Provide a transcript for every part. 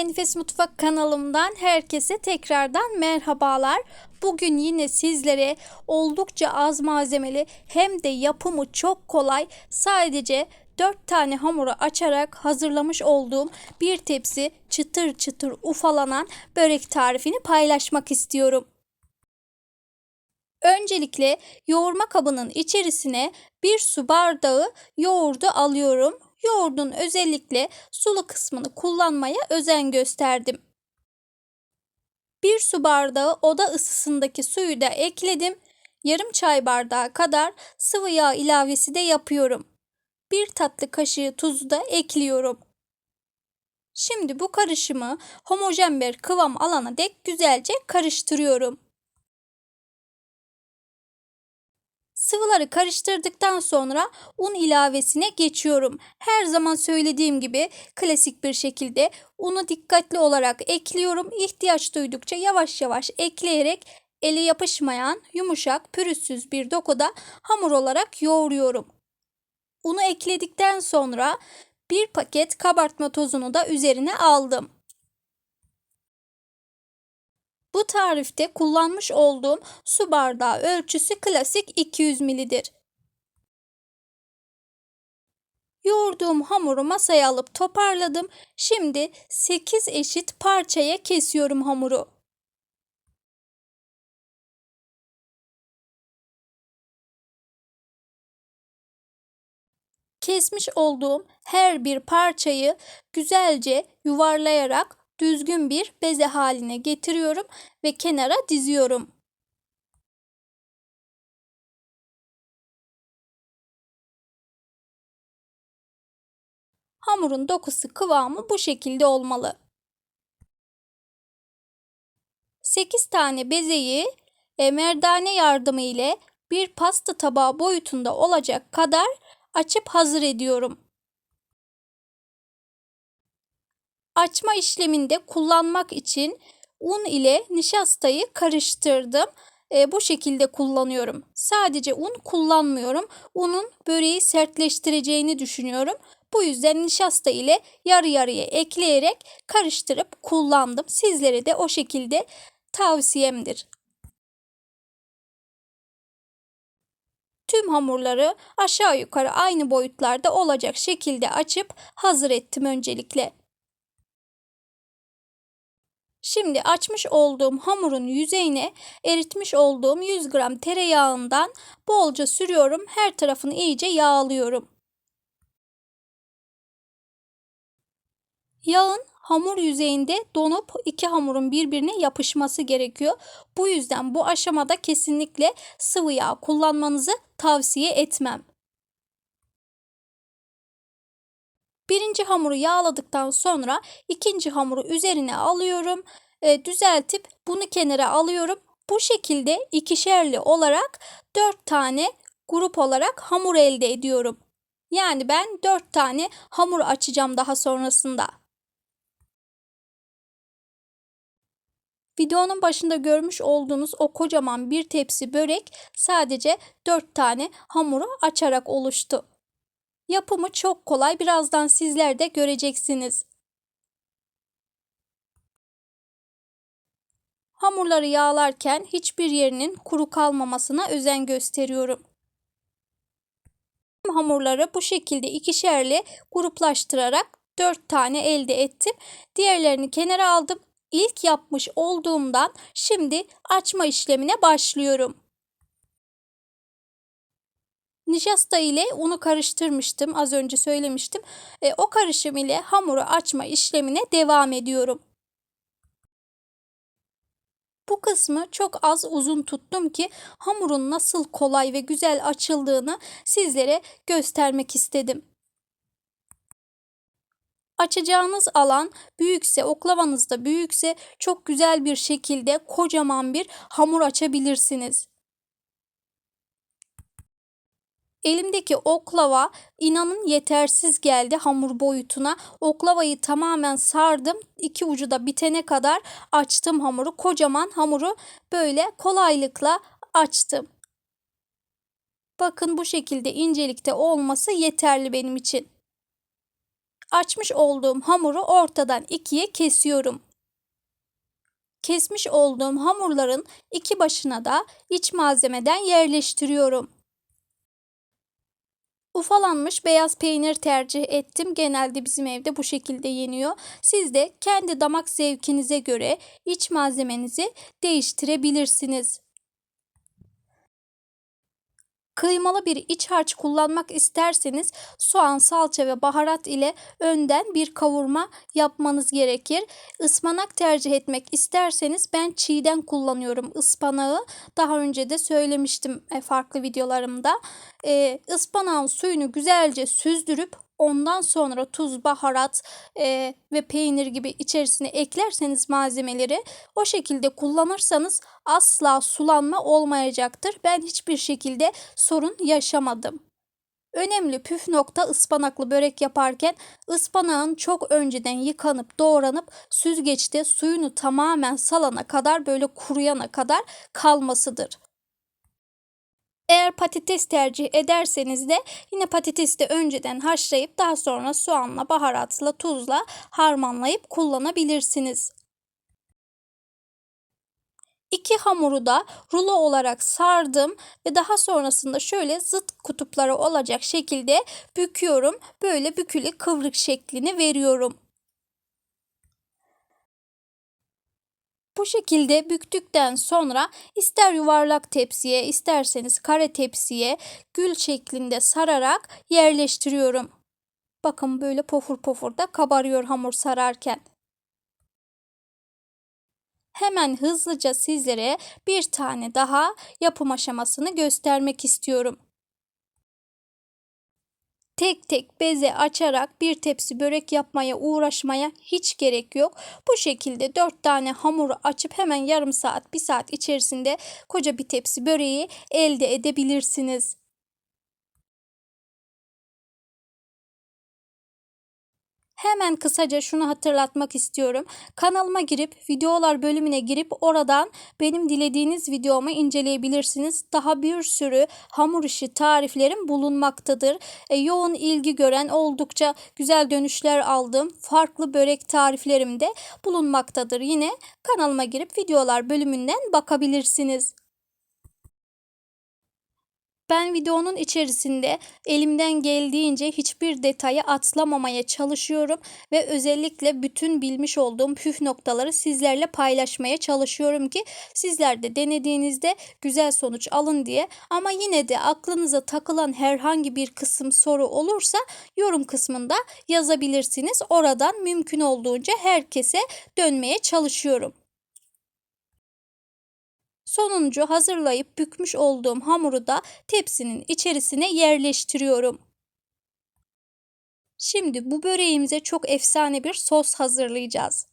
Enfes Mutfak kanalımdan herkese tekrardan merhabalar. Bugün yine sizlere oldukça az malzemeli hem de yapımı çok kolay sadece 4 tane hamuru açarak hazırlamış olduğum bir tepsi çıtır çıtır ufalanan börek tarifini paylaşmak istiyorum. Öncelikle yoğurma kabının içerisine bir su bardağı yoğurdu alıyorum. Yoğurdun özellikle sulu kısmını kullanmaya özen gösterdim. Bir su bardağı oda ısısındaki suyu da ekledim. Yarım çay bardağı kadar sıvı yağ ilavesi de yapıyorum. Bir tatlı kaşığı tuzu da ekliyorum. Şimdi bu karışımı homojen bir kıvam alana dek güzelce karıştırıyorum. Sıvıları karıştırdıktan sonra un ilavesine geçiyorum. Her zaman söylediğim gibi klasik bir şekilde unu dikkatli olarak ekliyorum. İhtiyaç duydukça yavaş yavaş ekleyerek ele yapışmayan yumuşak pürüzsüz bir dokuda hamur olarak yoğuruyorum. Unu ekledikten sonra bir paket kabartma tozunu da üzerine aldım. Bu tarifte kullanmış olduğum su bardağı ölçüsü klasik 200 ml'dir. Yoğurduğum hamuru masaya alıp toparladım. Şimdi 8 eşit parçaya kesiyorum hamuru. Kesmiş olduğum her bir parçayı güzelce yuvarlayarak düzgün bir beze haline getiriyorum ve kenara diziyorum. Hamurun dokusu kıvamı bu şekilde olmalı. 8 tane bezeyi e, merdane yardımı ile bir pasta tabağı boyutunda olacak kadar açıp hazır ediyorum. Açma işleminde kullanmak için un ile nişastayı karıştırdım. E, bu şekilde kullanıyorum. Sadece un kullanmıyorum. Unun böreği sertleştireceğini düşünüyorum. Bu yüzden nişasta ile yarı yarıya ekleyerek karıştırıp kullandım. Sizlere de o şekilde tavsiyemdir. Tüm hamurları aşağı yukarı aynı boyutlarda olacak şekilde açıp hazır ettim öncelikle. Şimdi açmış olduğum hamurun yüzeyine eritmiş olduğum 100 gram tereyağından bolca sürüyorum. Her tarafını iyice yağlıyorum. Yağın hamur yüzeyinde donup iki hamurun birbirine yapışması gerekiyor. Bu yüzden bu aşamada kesinlikle sıvı yağ kullanmanızı tavsiye etmem. Birinci hamuru yağladıktan sonra ikinci hamuru üzerine alıyorum. E, düzeltip bunu kenara alıyorum. Bu şekilde ikişerli olarak 4 tane grup olarak hamur elde ediyorum. Yani ben 4 tane hamur açacağım daha sonrasında. Videonun başında görmüş olduğunuz o kocaman bir tepsi börek sadece 4 tane hamuru açarak oluştu. Yapımı çok kolay. Birazdan sizler de göreceksiniz. Hamurları yağlarken hiçbir yerinin kuru kalmamasına özen gösteriyorum. Hamurları bu şekilde ikişerli gruplaştırarak 4 tane elde ettim. Diğerlerini kenara aldım. İlk yapmış olduğumdan şimdi açma işlemine başlıyorum. Nişasta ile unu karıştırmıştım. Az önce söylemiştim. E, o karışım ile hamuru açma işlemine devam ediyorum. Bu kısmı çok az uzun tuttum ki hamurun nasıl kolay ve güzel açıldığını sizlere göstermek istedim. Açacağınız alan büyükse, oklavanız da büyükse çok güzel bir şekilde kocaman bir hamur açabilirsiniz. Elimdeki oklava inanın yetersiz geldi hamur boyutuna. Oklavayı tamamen sardım. İki ucu da bitene kadar açtım hamuru. Kocaman hamuru böyle kolaylıkla açtım. Bakın bu şekilde incelikte olması yeterli benim için. açmış olduğum hamuru ortadan ikiye kesiyorum. Kesmiş olduğum hamurların iki başına da iç malzemeden yerleştiriyorum. Ufalanmış beyaz peynir tercih ettim. Genelde bizim evde bu şekilde yeniyor. Siz de kendi damak zevkinize göre iç malzemenizi değiştirebilirsiniz. Kıymalı bir iç harç kullanmak isterseniz soğan, salça ve baharat ile önden bir kavurma yapmanız gerekir. Ispanak tercih etmek isterseniz ben çiğden kullanıyorum ıspanağı. Daha önce de söylemiştim e, farklı videolarımda. Ee, ıspanağın suyunu güzelce süzdürüp Ondan sonra tuz, baharat e, ve peynir gibi içerisine eklerseniz malzemeleri o şekilde kullanırsanız asla sulanma olmayacaktır. Ben hiçbir şekilde sorun yaşamadım. Önemli püf nokta ıspanaklı börek yaparken ıspanağın çok önceden yıkanıp doğranıp süzgeçte suyunu tamamen salana kadar böyle kuruyana kadar kalmasıdır. Eğer patates tercih ederseniz de yine patatesi de önceden haşlayıp daha sonra soğanla, baharatla, tuzla harmanlayıp kullanabilirsiniz. İki hamuru da rulo olarak sardım ve daha sonrasında şöyle zıt kutupları olacak şekilde büküyorum. Böyle bükülü kıvrık şeklini veriyorum. Bu şekilde büktükten sonra ister yuvarlak tepsiye isterseniz kare tepsiye gül şeklinde sararak yerleştiriyorum. Bakın böyle pofur pofur da kabarıyor hamur sararken. Hemen hızlıca sizlere bir tane daha yapım aşamasını göstermek istiyorum tek tek beze açarak bir tepsi börek yapmaya uğraşmaya hiç gerek yok. Bu şekilde 4 tane hamuru açıp hemen yarım saat bir saat içerisinde koca bir tepsi böreği elde edebilirsiniz. Hemen kısaca şunu hatırlatmak istiyorum. Kanalıma girip videolar bölümüne girip oradan benim dilediğiniz videomu inceleyebilirsiniz. Daha bir sürü hamur işi tariflerim bulunmaktadır. E, yoğun ilgi gören oldukça güzel dönüşler aldığım farklı börek tariflerim de bulunmaktadır. Yine kanalıma girip videolar bölümünden bakabilirsiniz. Ben videonun içerisinde elimden geldiğince hiçbir detayı atlamamaya çalışıyorum ve özellikle bütün bilmiş olduğum püf noktaları sizlerle paylaşmaya çalışıyorum ki sizler de denediğinizde güzel sonuç alın diye. Ama yine de aklınıza takılan herhangi bir kısım soru olursa yorum kısmında yazabilirsiniz. Oradan mümkün olduğunca herkese dönmeye çalışıyorum. Sonuncu hazırlayıp bükmüş olduğum hamuru da tepsinin içerisine yerleştiriyorum. Şimdi bu böreğimize çok efsane bir sos hazırlayacağız.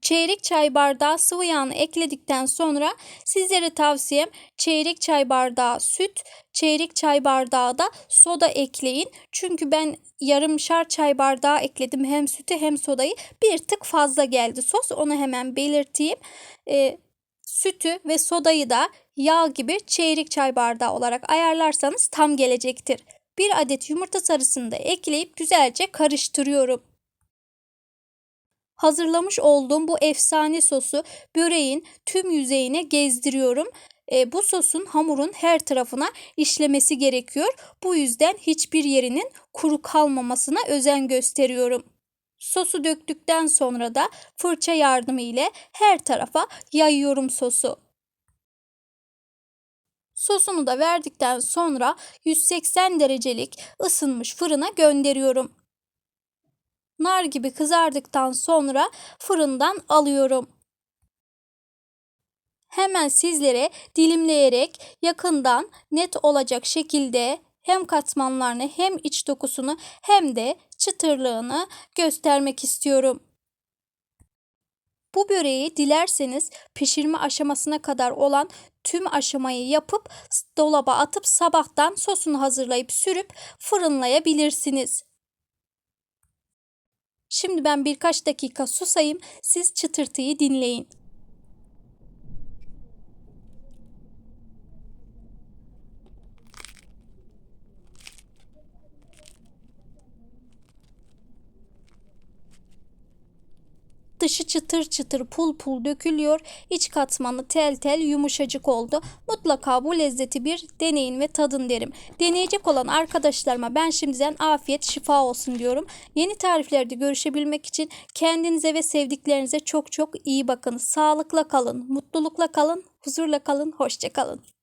Çeyrek çay bardağı sıvı yağını ekledikten sonra sizlere tavsiyem çeyrek çay bardağı süt, çeyrek çay bardağı da soda ekleyin. Çünkü ben yarımşar çay bardağı ekledim hem sütü hem sodayı. Bir tık fazla geldi sos onu hemen belirteyim. Ee, sütü ve sodayı da yağ gibi çeyrek çay bardağı olarak ayarlarsanız tam gelecektir. Bir adet yumurta sarısını da ekleyip güzelce karıştırıyorum. Hazırlamış olduğum bu efsane sosu böreğin tüm yüzeyine gezdiriyorum. E, bu sosun hamurun her tarafına işlemesi gerekiyor. Bu yüzden hiçbir yerinin kuru kalmamasına özen gösteriyorum. Sosu döktükten sonra da fırça yardımı ile her tarafa yayıyorum sosu. Sosunu da verdikten sonra 180 derecelik ısınmış fırına gönderiyorum. Nar gibi kızardıktan sonra fırından alıyorum. Hemen sizlere dilimleyerek yakından net olacak şekilde hem katmanlarını hem iç dokusunu hem de çıtırlığını göstermek istiyorum. Bu böreği dilerseniz pişirme aşamasına kadar olan tüm aşamayı yapıp dolaba atıp sabahtan sosunu hazırlayıp sürüp fırınlayabilirsiniz. Şimdi ben birkaç dakika susayım, siz çıtırtıyı dinleyin. Dışı çıtır çıtır pul pul dökülüyor. İç katmanı tel tel yumuşacık oldu. Mutlaka bu lezzeti bir deneyin ve tadın derim. Deneyecek olan arkadaşlarıma ben şimdiden afiyet şifa olsun diyorum. Yeni tariflerde görüşebilmek için kendinize ve sevdiklerinize çok çok iyi bakın. Sağlıkla kalın, mutlulukla kalın, huzurla kalın, hoşça kalın.